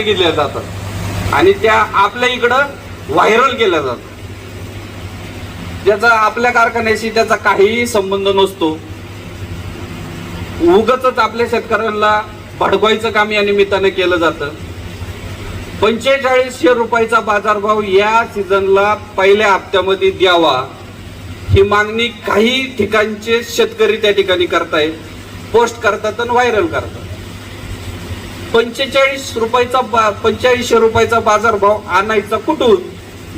केल्या जातात आणि त्या आपल्या इकडं व्हायरल केल्या जातात ज्याचा आपल्या कारखान्याशी त्याचा काहीही संबंध नसतो. उगच आपल्या शेतकऱ्यांना भडकवायचं काम या निमित्तानं केलं जातं. पंचेचाळीसशे रुपयाचा बाजारभाव या सीझनला पहिल्या हप्त्यामध्ये द्यावा ही मागणी काही ठिकाणचे शेतकरी त्या ठिकाणी करतायत. पोस्ट करतात आणि व्हायरल करतात. पंचेचाळीस रुपयाचा बा पंचेचाळीसशे रुपयाचा बाजारभाव आणायचा कुठून?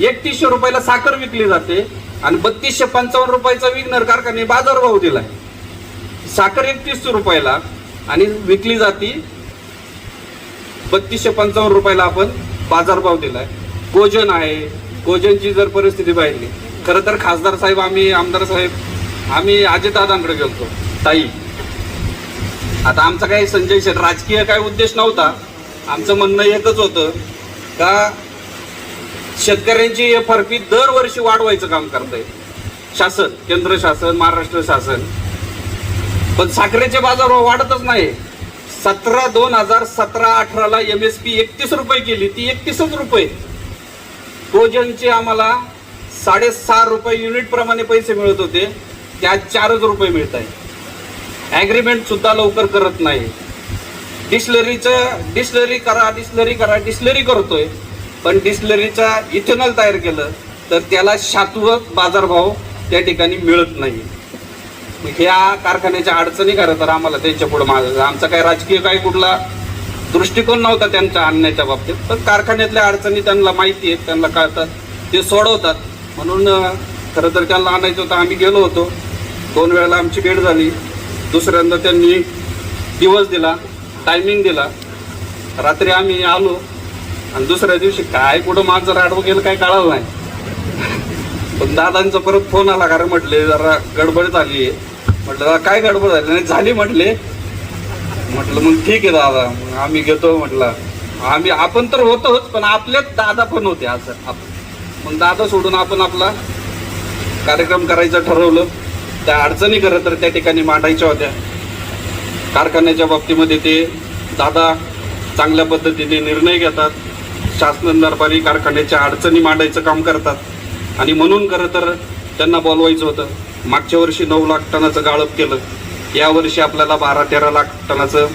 एकतीसशे रुपयाला साखर विकली जाते आणि बत्तीसशे पंचावन्न रुपयाचा विकणार कारखाने बाजारभाव दिलाय. साखर एकतीसशे रुपयाला आणि विकली जाती. बत्तीसशे पंचावन्न रुपयाला आपण बाजारभाव दिलाय. गोजन आहे. गोजनची जर परिस्थिती पाहिली खरं तर खासदार साहेब आम्ही आमदार साहेब आम्ही अजितदादांकडे गेलतो. ताई आता आमचा काही संजय शेठ राजकीय काय उद्देश नव्हता. आमचं म्हणणं एकच होतं का शेतकऱ्यांची एफ आर पी दरवर्षी वाढवायचं काम करतंय. शासन केंद्र शासन महाराष्ट्र शासन. पण साखरेचे बाजार वाढतच नाही. सतरा दोन हजार सतरा अठराला एम एस पी एकतीस रुपये केली. ती एकतीसच रुपये. प्रोजनचे आम्हाला साडेसहा रुपये युनिट प्रमाणे पैसे मिळत होते. त्या चारच रुपये मिळत आहे ॲग्रीमेंट सुद्धा लवकर करत नाही. डिस्लरीचं डिस्लरी करा डिस्लरी करा डिस्लरी करतोय. पण डिस्लरीचा इथेनॉल तयार केलं तर त्याला शाश्वत बाजारभाव त्या ठिकाणी मिळत नाही. मग ह्या कारखान्याच्या अडचणी खरं तर आम्हाला त्यांच्या पुढे माग आमचा काही राजकीय काही कुठला दृष्टिकोन नव्हता त्यांच्या आणण्याच्या बाबतीत. पण कारखान्यातल्या अडचणी त्यांना माहिती आहेत त्यांना कळतात. ते सोडवतात. म्हणून खरं तर त्यांना आणायचं होतं आम्ही गेलो होतो. दोन वेळेला आमची भेट झाली. दुसऱ्यांदा त्यांनी दिवस दिला टायमिंग दिला. रात्री आम्ही आलो आणि दुसऱ्या दिवशी काय कुठं माझं राडवं गेलं काय कळालं नाही. पण दादांचा परत फोन आला कारण म्हटले जरा गडबड झाली आहे. म्हटलं "दादा, काय गडबड झाली? नाही झाली म्हटले. म्हटलं मग ठीक आहे दादा मग आम्ही घेतो म्हटलं. आम्ही आपण तर होतोच पण आपलेच दादा पण होते असं आप- मग दादा सोडून आपण आपला कार्यक्रम करायचं ठरवलं. त्या अडचणी खरं तर त्या ठिकाणी मांडायच्या होत्या. कारखान्याच्या बाबतीमध्ये ते दादा चांगल्या पद्धतीने निर्णय घेतात. शासन दरबारी कारखान्याच्या अडचणी मांडायचं काम करतात. आणि म्हणून खरं तर त्यांना बोलवायचं होतं. मागच्या वर्षी नऊ लाख टनाचं गाळप केलं. यावर्षी आपल्याला बारा तेरा लाख टनाचं